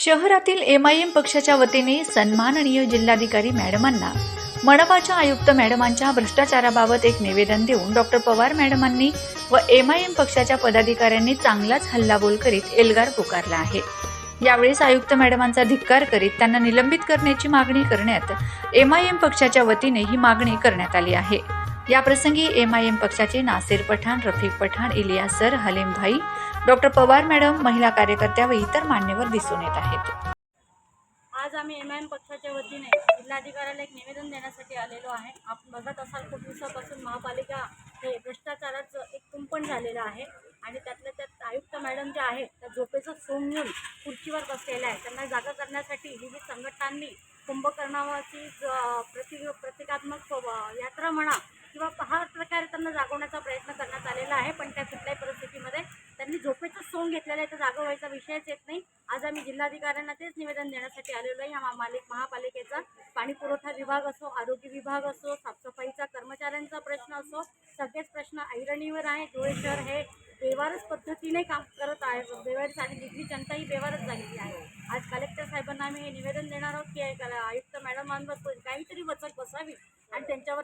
शहरातील एमआयएम पक्षाच्या वतीने सन्माननीय जिल्हाधिकारी मॅडमांना मनपाच्या आयुक्त मॅडमांच्या भ्रष्टाचाराबाबत एक निवेदन देऊन डॉक्टर पवार मॅडमांनी व एमआयएम पक्षाच्या पदाधिकाऱ्यांनी चांगलाच हल्लाबोल करीत एल्गार पुकारला आहे. यावेळेस आयुक्त मॅडमांचा धिक्कार करीत त्यांना निलंबित करण्याची मागणी करण्यात एमआयएम पक्षाच्या वतीने ही मागणी करण्यात आली आहे. याप्रसंगी एम आय एम पक्षाचे नासिर पठाण रफीक पठाण इलियासर हलीम भाई डॉक्टर पवार मॅडम महिला कार्यकर्त्या व इतर मान्यवर दिसून येत आहेत. आज आम्ही एम आय एम पक्षाच्या वतीने जिल्हाधिकाऱ्याला एक निवेदन देण्यासाठी आलेलो आहे. आपण बघत असाल खूप दिवसापासून महापालिका हे भ्रष्टाचाराचं एक कुंपण झालेलं आहे आणि त्यातल्या त्यात आयुक्त मॅडम जे आहेत त्या झोपेचं सोंग घेऊन खुर्चीवर बसलेल्या आहेत. त्यांना जागा करण्यासाठी विविध संघटनांनी कुंभकर्णावाची प्रति प्रतिकात्मक यात्रा म्हणा प्रकारे त्यांना जागवण्याचा प्रयत्न करण्यात आलेला आहे पण त्या कुठल्याही परिस्थितीमध्ये त्यांनी झोपेचं सोंग घेतलेलं आहे. तर जागवायचा विषयच येत नाही. आज आम्ही जिल्हाधिकाऱ्यांना तेच निवेदन देण्यासाठी आलेलो आहे. या महामालिक महापालिकेचा पाणी पुरवठा विभाग असो आरोग्य विभाग असो साफसफाईचा कर्मचाऱ्यांचा प्रश्न असो सगळेच प्रश्न ऐरणीवर आहे धुळे शहर हे बेवारस पद्धतीने काम करत आहे. बेवारस आणि दिल्ली जनता ही झालेली आहे. आज कलेक्टर साहेबांना आम्ही हे निवेदन देणार आहोत की आयुक्त मॅडमांवर काहीतरी वचक बसावी आणि त्यांच्यावर